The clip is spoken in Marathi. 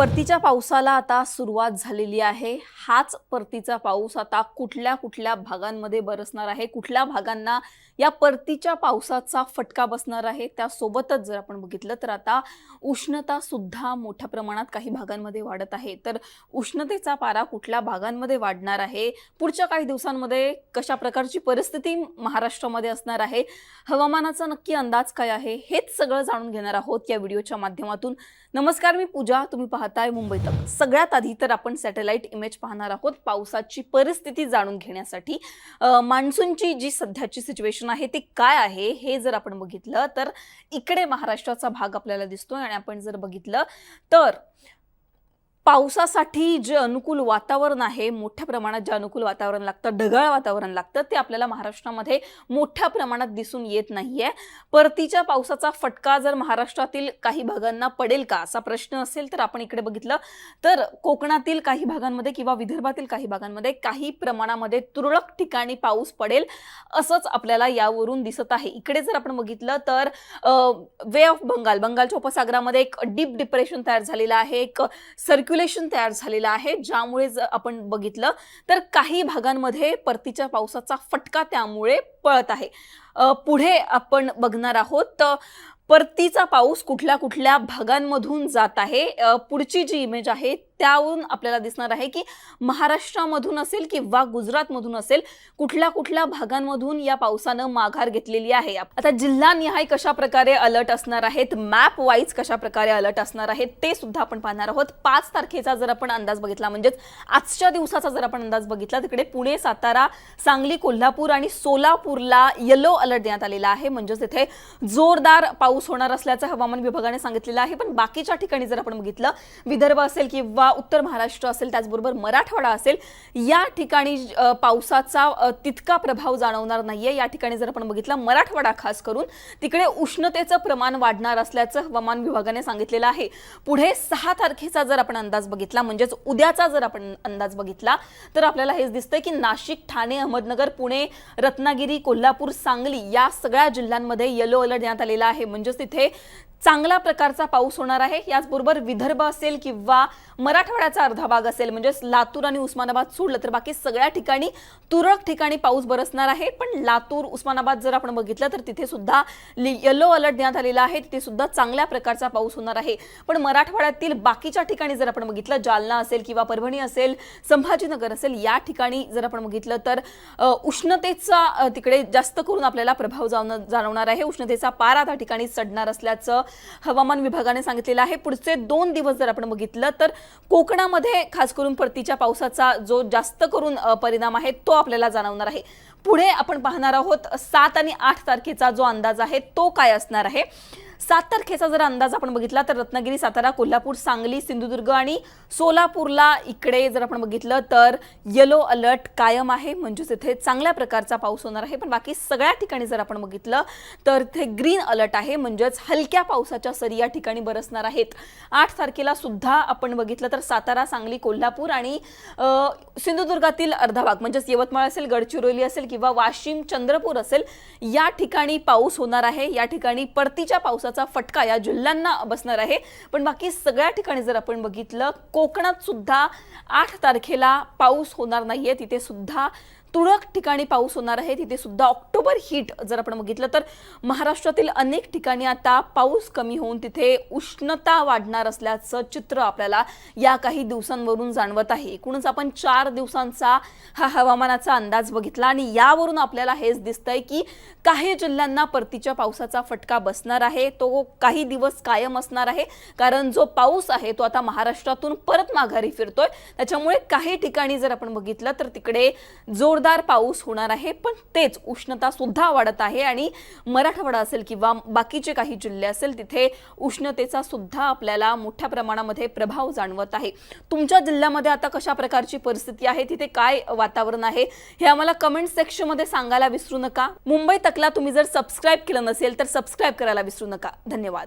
परतीच्या पावसाला आता सुरुवात झालेली आहे. हाच परतीचा पाऊस आता कुठल्या कुठल्या भागांमध्ये बरसणार आहे? कुठल्या भागांना या परतीच्या पावसाचा फटका बसणार आहे? त्यासोबतच जर आपण बघितलं तर आता उष्णता सुद्धा मोठ्या प्रमाणात काही भागांमध्ये वाढत आहे. तर उष्णतेचा पारा कुठल्या भागांमध्ये वाढणार आहे? पुढच्या काही दिवसांमध्ये कशा प्रकारची परिस्थिती महाराष्ट्रामध्ये असणार आहे? हवामानाचा नक्की अंदाज काय आहे? हेच सगळं जाणून घेणार आहोत या व्हिडिओच्या माध्यमातून. नमस्कार मी पूजा. तुम्ही पाहताय मुंबई तक सगळ्यात आधी तर आपण सॅटेलाइट इमेज पाहणार आहोत पावसाची परिस्थिती जाणून घेण्यासाठी. मान्सूनची जी सध्याची सिच्युएशन आहे ती काय आहे हे जर आपण बघितलं तर इकडे महाराष्ट्राचा भाग आपल्याला दिसतोय आणि आपण जर बघितलं तर पावसासाठी जे अनुकूल वातावरण आहे मोठ्या प्रमाणात जे अनुकूल वातावरण लागतं ढगाळ वातावरण लागतं ते आपल्याला महाराष्ट्रामध्ये मोठ्या प्रमाणात दिसून येत नाहीये. परतीच्या पावसाचा फटका जर महाराष्ट्रातील काही भागांना पडेल का असा प्रश्न असेल तर आपण इकडे बघितलं तर कोकणातील काही भागांमध्ये किंवा विदर्भातील काही भागांमध्ये काही प्रमाणामध्ये तुरळक ठिकाणी पाऊस पडेल असंच आपल्याला यावरून दिसत आहे. इकडे जर आपण बघितलं तर वे ऑफ बंगाल बंगालच्या उपसागरामध्ये एक डीप डिप्रेशन तयार झालेलं आहे. एक सर्क्युलेशन तयार झालेलं आहे ज्यामुळे जर आपण बघितलं तर काही भागांमध्ये परतीच्या पावसाचा फटका त्यामुळे पळत आहे. पुढे आपण बघणार आहोत तर परतीचा पाऊस कुठल्या कुठल्या भागांमधून जात आहे? पुढची जी इमेज आहे त्यावरून आपल्याला दिसणार आहे की महाराष्ट्रामधून असेल किंवा गुजरातमधून असेल कुठल्या कुठल्या भागांमधून या पावसानं माघार घेतलेली आहे. आता जिल्हानिहाय कशा प्रकारे अलर्ट असणार आहेत मॅप वाईज कशा प्रकारे अलर्ट असणार आहेत ते सुद्धा आपण पाहणार आहोत. पाच तारखेचा जर आपण अंदाज बघितला म्हणजेच आजच्या दिवसाचा जर आपण अंदाज बघितला तिकडे पुणे सातारा सांगली कोल्हापूर आणि सोलापूरला येलो अलर्ट देण्यात आलेला आहे. म्हणजेच तिथे जोरदार पाऊस होणार असल्याचं हवामान विभागाने सांगितलेलं आहे. पण बाकीच्या ठिकाणी जर आपण बघितलं विदर्भ असेल किंवा उत्तर महाराष्ट्र असेल त्याचबरोबर मराठवाडा असेल या ठिकाणी पावसाचा तितका प्रभाव जाणवणार नाहीये. या ठिकाणी जर आपण बघितलं मराठवाडा खास करून तिकडे उष्णतेचं प्रमाण वाढणार असल्याचं हवामान विभागाने सांगितलेलं आहे. पुढे सहा तारखेचा जर आपण अंदाज बघितला म्हणजेच उद्याचा जर आपण अंदाज बघितला तर आपल्याला हेच दिसतंय की नाशिक ठाणे अहमदनगर पुणे रत्नागिरी कोल्हापूर सांगली या सगळ्या जिल्ह्यांमध्ये येलो अलर्ट देण्यात आलेला आहे. म्हणजेच तिथे चांगला प्रकारचा पाऊस होणार आहे. याचबरोबर विदर्भ असेल किंवा मराठवाड्याचा अर्धा भाग असेल म्हणजेच लातूर आणि उस्मानाबाद सोडलं तर बाकी सगळ्या ठिकाणी तुरळक ठिकाणी पाऊस बरसणार आहे. पण लातूर उस्मानाबाद जर आपण बघितलं तर तिथे सुद्धा येलो अलर्ट देण्यात आलेला आहे. तिथे सुद्धा चांगल्या प्रकारचा पाऊस होणार आहे. पण मराठवाड्यातील बाकीच्या ठिकाणी जर आपण बघितलं जालना असेल किंवा परभणी असेल संभाजीनगर असेल या ठिकाणी जर आपण बघितलं तर उष्णतेचा तिकडे जास्त करून आपल्याला प्रभाव जाणव- जाणवणार आहे. उष्णतेचा पारा त्या ठिकाणी चढणार असल्याचं हवामान विभागाने सांगितलेलं आहे. पुढचे दोन दिवस जर आपण बघितलं तर कोकणामध्ये खास करून परतीच्या पावसाचा जो जास्त करून परिणाम आहे तो आपल्याला जाणवणार आहे. पुढे आपण पाहणार आहोत सात आणि आठ तारखेचा जो अंदाज आहे तो काय असणार आहे? सात तारखेचा जर अंदाज आपण बघितला तर रत्नागिरी सातारा कोल्हापूर सांगली सिंधुदुर्ग आणि सोलापूरला इकडे जर आपण बघितलं तर येलो अलर्ट कायम आहे. म्हणजेच इथे चांगल्या प्रकारचा पाऊस होणार आहे. पण बाकी सगळ्या ठिकाणी जर आपण बघितलं तर इथे ग्रीन अलर्ट आहे. म्हणजेच हलक्या पावसाच्या सरी या ठिकाणी बरसणार आहेत. आठ तारखेला सुद्धा आपण बघितलं तर सातारा सांगली कोल्हापूर आणि सिंधुदुर्गातील अर्धा भाग म्हणजेच यवतमाळ असेल गडचिरोली असेल किंवा वाशिम चंद्रपूर असेल या ठिकाणी पाऊस होणार आहे. या ठिकाणी परतीच्या पावसाचा फटका या जिल्ह्यांना बसणार आहे. पण बाकी सगळ्या ठिकाणी जर आपण बघितलं कोकणात सुद्धा आठ तारखेला पाऊस होणार नाहीये. तिथे सुद्धा तुरळक ठिकाणी पाऊस होणार आहे. तिथे सुद्धा ऑक्टोबर हीट जर आपण बघितलं तर महाराष्ट्रातील अनेक ठिकाणी आता पाऊस कमी होऊन तिथे उष्णता वाढणार असल्याचं चित्र आपल्याला या काही दिवसांवरून जाणवत आहे. एकूणच आपण चार दिवसांचा हा हवामानाचा अंदाज बघितला आणि यावरून आपल्याला हेच दिसतंय की काही जिल्ह्यांना परतीच्या पावसाचा फटका बसणार आहे. तो काही दिवस कायम असणार आहे. कारण जो पाऊस आहे तो आता महाराष्ट्रातून परत माघारी फिरतोय. त्याच्यामुळे काही ठिकाणी जर आपण बघितलं तर तिकडे जोरदार पाऊस होणार आहे पण तेच उष्णता सुद्धा वाढत आहे आणि मराठवाडा असेल किंवा बाकीचे काही जिल्हे असेल तिथे उष्णतेचा सुद्धा आपल्याला मोठ्या प्रमाणामध्ये प्रभाव जाणवत आहे. तुमच्या जिल्ह्यामध्ये आता कशा प्रकारची परिस्थिती आहे? तिथे काय वातावरण आहे? हे आम्हाला कमेंट सेक्शनमध्ये सांगायला विसरू नका. मुंबई तकला तुम्ही जर सबस्क्राईब केलं नसेल तर सबस्क्राईब करायला विसरू नका. धन्यवाद.